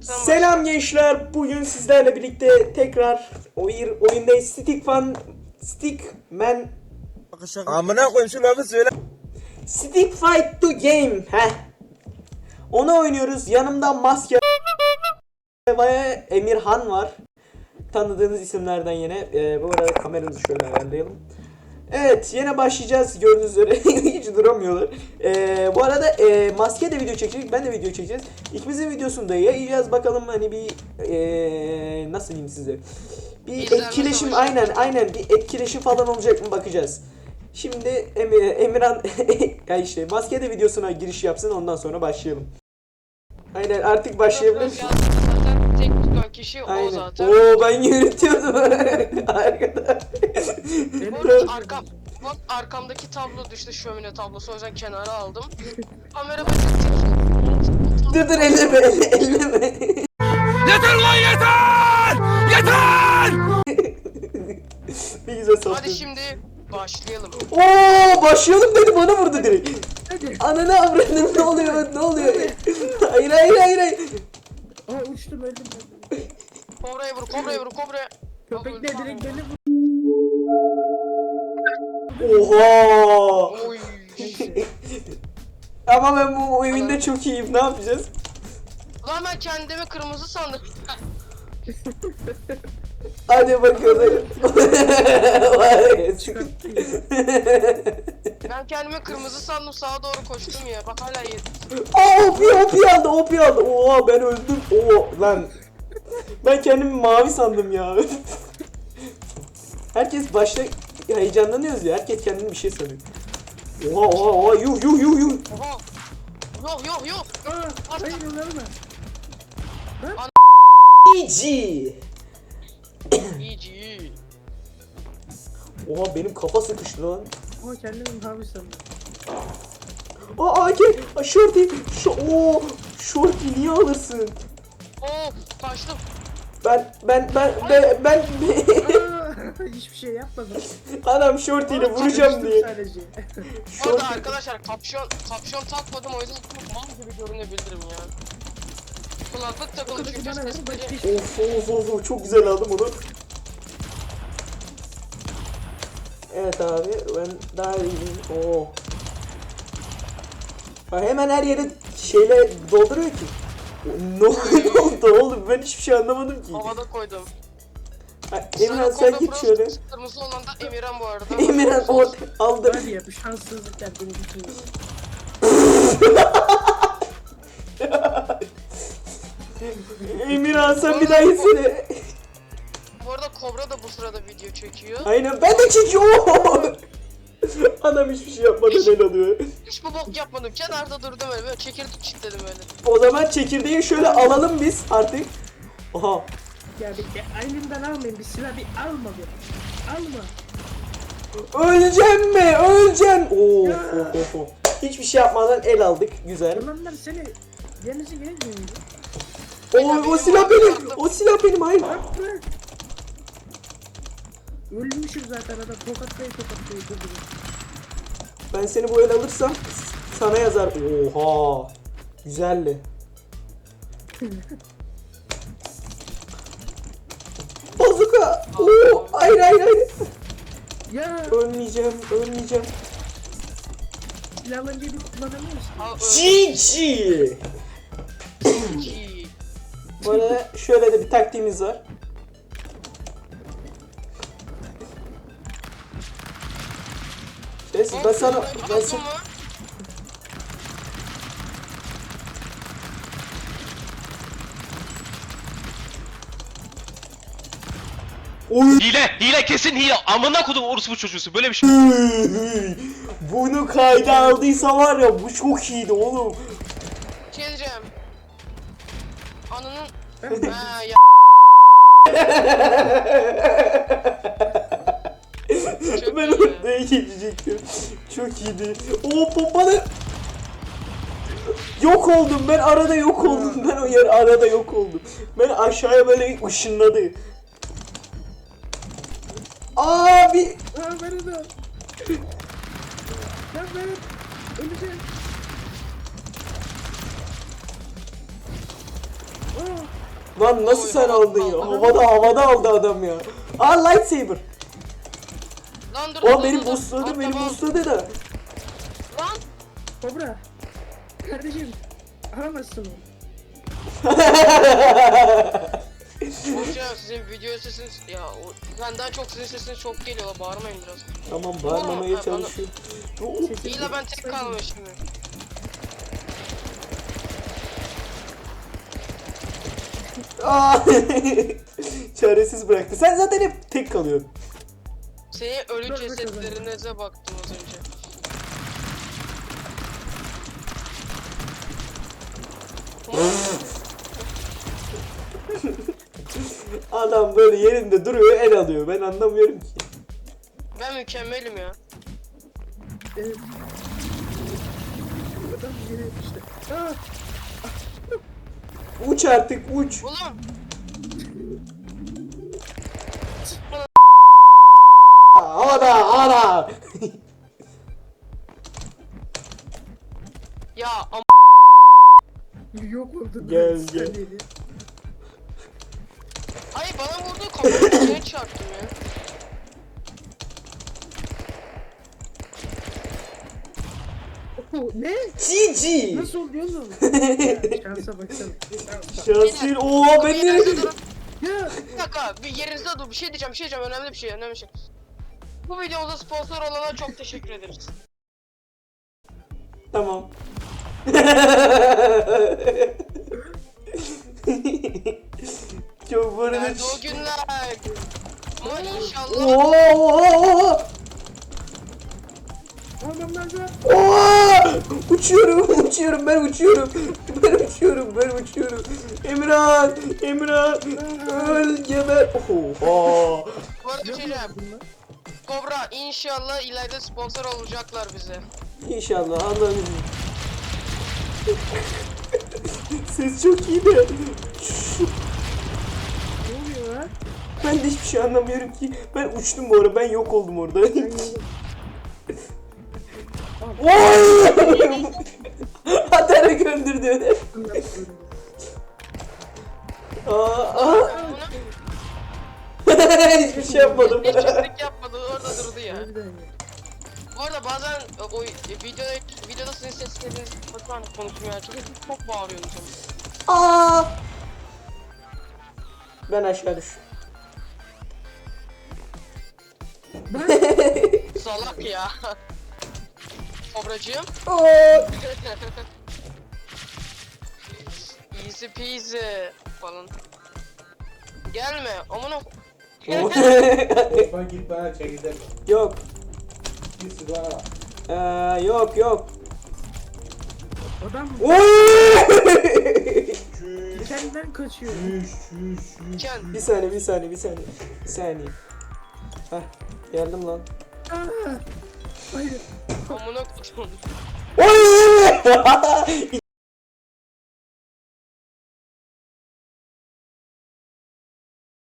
Sen Selam gençler. Bugün sizlerle birlikte tekrar oyun oyundayız. Stick Fun Stickman Amına koyayım şu lafı söyle. Stick Fight to Game. Heh. Onu oynuyoruz. Yanımda Maske ve Emirhan var. Tanıdığınız isimlerden yine. Ee, bu arada kameramızı şöyle ayarlayalım. Evet yine başlayacağız gördüğünüz üzere hiç duramıyorlar. Ee, bu arada e, maske de video çekecek ben de video çekeceğiz. İkimizin videosunu da yayacağız bakalım hani bir e, nasıl diyeyim size. Bir İzlenme etkileşim aynen aynen bir etkileşim falan olacak mı bakacağız. Şimdi Emir, Emirhan ya işte maske de videosuna giriş yapsın ondan sonra başlayalım. Aynen artık başlayabiliriz. Tutan kişi o Aynen. zaten. Oo ben yürütüyordum. Arkada. Bu arada arkam, bak arkamdaki tablo düştü şömine tablosu o yüzden kenara aldım. Kamera basit. dur dur elleme elleme. Yeter lan yeter! Yeter! bir güzel sattın. Hadi şimdi başlayalım. Oo başlayalım dedi bana vurdu direkt. Ananı avradım ne oluyor ne oluyor? hayır hayır hayır hayır. Aa uçtum öldüm ben. Kobraya vur, kobraya vur, kobraya. Köpek de direkt beni vurdu. Oha. Oy. Ama ben bu oyunda çok iyiyim ne yapacağız? Lan ben kendimi kırmızı sandım. Hadi bakalım. Vay, Ben kendimi kırmızı sandım sağa doğru koştum ya. Bak hala yedim. Aa OP OP aldı OP aldı. Oha ben öldüm. Oo lan. Ben kendimi mavi sandım ya. Herkes başta heyecanlanıyoruz ya. Herkes kendini bir şey sanıyor. Oha oha oha yuh yuh yuh yuh. Oha. Yok yok yok. Hayır ölme. GG. İyi. Oha benim kafa sıkıştı lan. Ama kendimi mavi sandım. Aa AK. Aa, Shorty. Şu Oo. Shorty niye alırsın? Of kaçtım. Ben ben ben ben, ben Aa hiçbir şey yapmadım. adam Shorty ile vuracağım diye. Sadece. Bu arada arkadaşlar kapşon kapşon takmadım o yüzden çok mal gibi görünebilirim ya. Kulaklık takılı çünkü sesleri. Of of of of çok güzel aldım onu. Evet abi ben daha iyiyim. Oo. Bak hemen her yere şeyle dolduruyor ki. Ne oldu ne oldu oğlum ben hiçbir şey anlamadım ki. Havada koydum. Ha, Emirhan sen Koda git şöyle. Kırmızı olan da Emirhan bu arada. Emirhan or aldı. Hadi ya bu şanssızlıklar beni bitiriyor. Emirhan sen bir daha gitsene. Bu arada Kobra da bu sırada video çekiyor. Aynen ben de çekiyorum. Adam hiçbir şey yapmadan el alıyor. Hiç bu bok yapmadım. Kenarda durdum öyle. Böyle çekirdek çitledim öyle. O zaman çekirdeği şöyle alalım biz artık. Aha. Ya bir de elimden almayın bir silah bir alma bir. Alma. Öleceğim mi? Öleceğim. Oo, of, of, of. Hiçbir şey yapmadan el aldık. Güzel. Yalanlar seni denize gelmiyor. O, o silah benim. O silah benim. Hayır. Bak bırak. Ölmüşüm zaten adam tokatlaya tokatlaya durduruyor. Ben seni bu el alırsam sana yazar. Oha. Güzeldi. Bazuka. Oo, hayır hayır hayır. Ya Ölmeyeceğim, ölmeyeceğim. silahları bir kullanamıyorsun. Aa, GG. öyle. Bu arada şöyle de bir taktiğimiz var. Neyse ben sana ben sana Oy. Hile, hile kesin hile. Amına kodum orospu çocuğusu. Böyle bir şey. Bunu kayda aldıysa var ya bu çok iyiydi oğlum. Şey diyeceğim. Ananın... ha ya. Çok ben iyi. oraya geçecektim. Çok iyiydi. O pompalı. Yok oldum ben arada yok oldum ben o yer arada yok oldum. Ben aşağıya böyle ışınladı. Abi Aa beni de. Ya ben öleceğim. Lan nasıl sen aldın ya? Havada havada aldı adam ya. Aa lightsaber. Lan dur. O dur, beni dur, dur. boostladı Atla beni bak. boostladı da. Lan. Kobra. Kardeşim. Alamazsın onu. Hocam sizin video sesiniz ya o, benden çok sizin sesiniz çok geliyor la bağırmayın biraz. Tamam bağırmamaya çalışıyorum. İyi la ben tek kalmışım. Aa! Çaresiz bıraktı. Sen zaten hep tek kalıyorsun. Senin ölü dur. cesetlerinize baktım az önce. Adam böyle yerinde duruyor el alıyor. Ben anlamıyorum ki. Ben mükemmelim ya. Evet. Adam yere işte. Ah! Uç artık uç. Oğlum. Havada havada. Ya am Yok oldu. Gel, gel. Ay bana vurdu içine çarptım ya. Ne? GG. Nasıl oluyor oğlum? Şansa baksana. Şansın. Oo ben nereye. Ya Bir dakika bir yerinizde dur bir şey diyeceğim bir şey diyeceğim önemli bir şey önemli bir şey. Bu videomuza sponsor olana çok teşekkür ederiz. Tamam. Çok bu arada... Nerede o günler? Ama inşallah Oo! Oo! Uçuyorum, uçuyorum, ben uçuyorum. Ben uçuyorum, ben uçuyorum. Emirhan, Emirhan, öl geber. Oha! bu arada bir şey diyeceğim. Kobra inşallah ileride sponsor olacaklar bize. İnşallah Allah'ın izniyle. Ses çok iyi de. Ne oluyor lan? Ben de hiçbir şey anlamıyorum ki. Ben uçtum bu arada, ben yok oldum orada. Oy! Atarı gönderdi. Aa, aa. Hiçbir şey yapmadım. hiç çiftlik yapmadı orada durdu ya. Harbiden ya. Bu arada bazen e, o videoda videoda sizin sesleriniz bakın konuşmuyor çünkü çok bağırıyorsunuz. Aa! Ben aşağı düş. Salak ya. Kobracığım. Oo! Easy peasy falan. Gelme amına Bak git bana çekildir. yok. Git sigara. Ee, yok yok. Adam Oy! kendinden kaçıyor. Şüş şüş şüş. Ken. bir saniye bir saniye bir saniye. Bir saniye. Heh, geldim lan. Ah! Hayır. Amına koydum. Oy!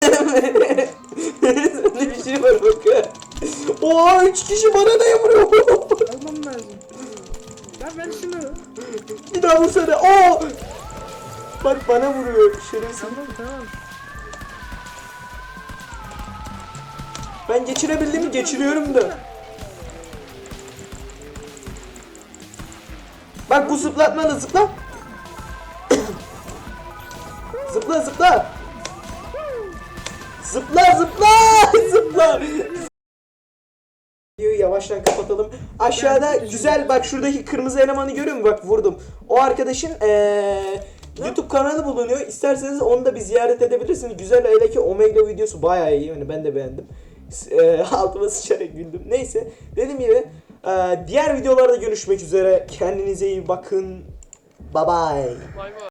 ne bir şey var bak. Oo üç kişi bana da vuruyor. Almam lazım. Lan ver şunu. bir daha vursana. Oo! Bak bana vuruyor şerefsiz. Tamam tamam. Ben geçirebildiğimi geçiriyorum da. Bak bu zıplatmalı zıpla. zıpla zıpla. Zıpla zıpla zıpla. Yavaştan kapatalım. Aşağıda güzel bak şuradaki kırmızı elemanı görüyor musun? Bak vurdum. O arkadaşın eee YouTube kanalı bulunuyor. İsterseniz onu da bir ziyaret edebilirsiniz. Güzel hele ki Omega videosu bayağı iyi. Yani ben de beğendim. Eee altıma sıçarak güldüm. Neyse dediğim gibi eee, diğer videolarda görüşmek üzere. Kendinize iyi bakın. Bye bye. Bay bay.